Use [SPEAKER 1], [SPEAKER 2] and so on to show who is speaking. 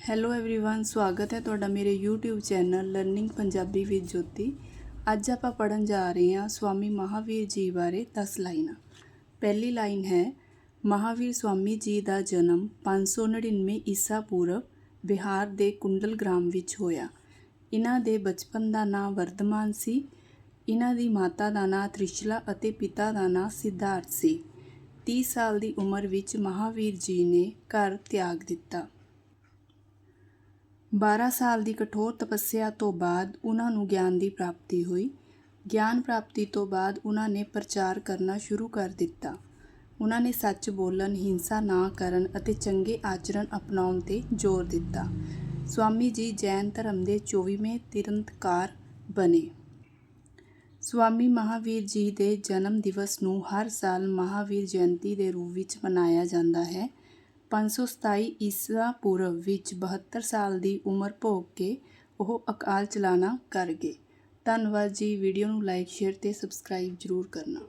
[SPEAKER 1] Hello everyone ਸਵਾਗਤ ਹੈ ਤੁਹਾਡਾ ਮੇਰੇ YouTube channel learning Punjabi with Jyoti ਅੱਜ ਆਪਾਂ ਪੜਨ ਜਾ ਰਹੇ ਹਾਂ ਸਵਾਮੀ ਮਹਾਵੀਰ ਜੀ ਬਾਰੇ 10 ਲਾਈਨਾਂ ਪਹਿਲੀ ਲਾਈਨ ਹੈ ਮਹਾਵੀਰ ਸਵਾਮੀ ਜੀ ਦਾ ਜਨਮ 599 ਈਸਾ ਪੂਰਵ ਬਿਹਾਰ ਦੇ ਕੁੰਡਲ ਗ੍ਰਾਮ ਵਿੱਚ ਹੋਇਆ ਇਹਨਾਂ ਦੇ ਬਚਪਨ ਦਾ ਨਾਂ ਵਰਧਮਾਨ ਸੀ ਇਹਨਾਂ ਦੀ ਮਾਤਾ ਦਾ ਨਾਂ ਤ੍ਰਿਸ਼ਲਾ ਅਤੇ ਪਿਤਾ ਦਾ ਨਾਂ ਸਿਧਾਰਥ ਸੀ 30 ਸਾਲ ਦੀ ਉਮਰ ਵਿੱਚ ਮਹਾਵੀਰ ਜੀ ਨੇ ਘਰ ਤਿਆਗ ਦਿੱਤਾ 12 ਸਾਲ ਦੀ ਕਠੋਰ ਤਪੱਸਿਆ ਤੋਂ ਬਾਅਦ ਉਹਨਾਂ ਨੂੰ ਗਿਆਨ ਦੀ ਪ੍ਰਾਪਤੀ ਹੋਈ। ਗਿਆਨ ਪ੍ਰਾਪਤੀ ਤੋਂ ਬਾਅਦ ਉਹਨਾਂ ਨੇ ਪ੍ਰਚਾਰ ਕਰਨਾ ਸ਼ੁਰੂ ਕਰ ਦਿੱਤਾ। ਉਹਨਾਂ ਨੇ ਸੱਚ ਬੋਲਣ, ਹਿੰਸਾ ਨਾ ਕਰਨ ਅਤੇ ਚੰਗੇ ਆਚਰਣ ਅਪਣਾਉਣ ਤੇ ਜ਼ੋਰ ਦਿੱਤਾ। ਸਵਾਮੀ ਜੀ ਜੈਨ ਧਰਮ ਦੇ 24ਵੇਂ ਤਿਰੰਤਕਾਰ ਬਣੇ। ਸਵਾਮੀ ਮਹਾਵੀਰ ਜੀ ਦੇ ਜਨਮ ਦਿਵਸ ਨੂੰ ਹਰ ਸਾਲ ਮਹਾਵੀਰ ਜਯੰਤੀ ਦੇ ਰੂਪ ਵਿੱਚ ਮਨਾਇਆ ਜਾਂਦਾ ਹੈ। 527 ਈਸਾ ਪੂਰਵ ਵਿੱਚ 72 ਸਾਲ ਦੀ ਉਮਰ ਭੋਗ ਕੇ ਉਹ ਅਕਾਲ ਚਲਾਣਾ ਕਰ ਗਏ। ਧੰਨਵਾਦ ਜੀ। ਵੀਡੀਓ ਨੂੰ ਲਾਈਕ, ਸ਼ੇਅਰ ਅਤੇ ਸਬਸਕ੍ਰਾਈਬ ਜ਼ਰੂਰ ਕਰਨਾ।